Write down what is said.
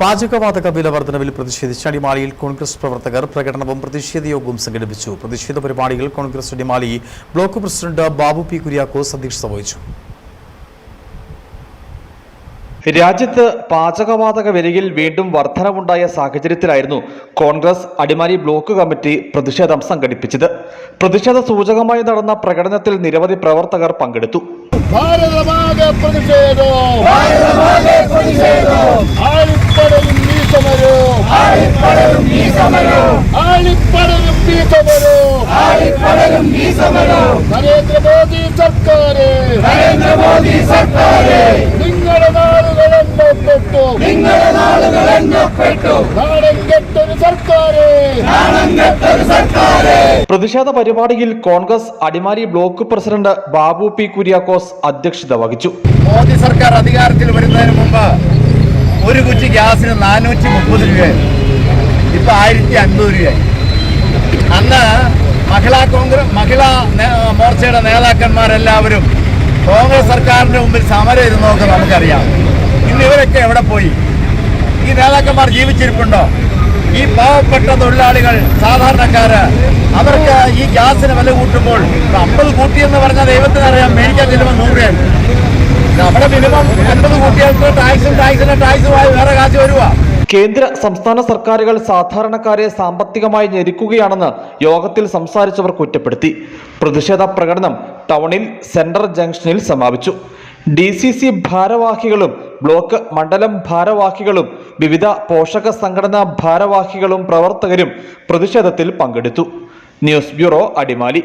പാചകവാതക വില വർധനവിൽ പ്രതിഷേധിച്ച് അടിമാലിയിൽ കോൺഗ്രസ് പ്രവർത്തകർ പ്രകടനവും പ്രതിഷേധ യോഗവും സംഘടിപ്പിച്ചു. പ്രതിഷേധ പരിപാടികൾ Congress Adimali block president Babu P Kuriakose അധ്യക്ഷത വഹിച്ചു. രാജ്യത്ത് പാചകവാതക വിലയിൽ വീണ്ടും വർധനവുണ്ടായ സാഹചര്യത്തിലായിരുന്നു കോൺഗ്രസ് അടിമാലി ബ്ലോക്ക് കമ്മിറ്റി പ്രതിഷേധം സംഘടിപ്പിച്ചത്. പ്രതിഷേധ സൂചകമായി നടന്ന പ്രകടനത്തിൽ നിരവധി പ്രവർത്തകർ പങ്കെടുത്തു. ഭാരതമാകെ പ്രതിഷേധം. ആളിപ്പടരും ഈ സമരവും നരേന്ദ്രമോദി സർക്കാര്. നരേന്ദ്രമോദി സർക്കാര്. നിങ്ങളുടെ നാളുകൾ എണ്ണപ്പെട്ടു നിങ്ങളുടെ നാളുകൾ എണ്ണപ്പെട്ടു നാടൻ കെട്ടൊരു സർക്കാര്. നാടൻ കെട്ടൊരു സർക്കാര്. പ്രതിഷേധ പരിപാടിയിൽ Congress Adimali block president Babu P Kuriakose അധ്യക്ഷത വഹിച്ചു. മോദി സർക്കാർ അധികാരത്തിൽ വരുന്നതിന് മുമ്പ് ഒരു കുറ്റി ഗ്യാസിന് നാനൂറ്റി മുപ്പത് രൂപയായി. ഇപ്പൊ ആയിരത്തി അൻപത് രൂപയായി. അന്ന് മഹിളാ കോൺഗ്രസ് മഹിളാ മോർച്ചയുടെ നേതാക്കന്മാരെല്ലാവരും കോൺഗ്രസ് സർക്കാരിന്റെ മുമ്പിൽ സമരം ഇരുന്നൊക്കെ നമുക്കറിയാം. ഇന്ന് ഇവരൊക്കെ എവിടെ പോയി? ഈ നേതാക്കന്മാർ ജീവിച്ചിരിപ്പുണ്ടോ? ഈ പാവപ്പെട്ട തൊഴിലാളികൾ സാധാരണക്കാര് അവർക്ക് ഈ ഗ്യാസിന് വില കൂട്ടുമ്പോൾ അമ്പത് കൂട്ടിയെന്ന് പറഞ്ഞാൽ ദൈവത്തിന് അറിയാം മേടിക്കാൻ ചെല്ലുമ്പോൾ നൂറ് രൂപയാണ് നമ്മുടെ മിനിമം അൻപത് കൂട്ടിയാൽ ടാക്സും ടാക്സിന് ടാക്സുമായി വേറെ കാശ് വരുവാ. കേന്ദ്ര സംസ്ഥാന സർക്കാരുകൾ സാധാരണക്കാരെ സാമ്പത്തികമായി ഞെരുക്കുകയാണെന്ന് യോഗത്തിൽ സംസാരിച്ചവർ കുറ്റപ്പെടുത്തി. പ്രതിഷേധ പ്രകടനം ടൗണിൽ സെൻട്രൽ ജംഗ്ഷനിൽ സമാപിച്ചു. ഡി സി സി ഭാരവാഹികളും ബ്ലോക്ക് മണ്ഡലം ഭാരവാഹികളും വിവിധ പോഷക സംഘടനാ ഭാരവാഹികളും പ്രവർത്തകരും പ്രതിഷേധത്തിൽ പങ്കെടുത്തു. News bureau Adimali.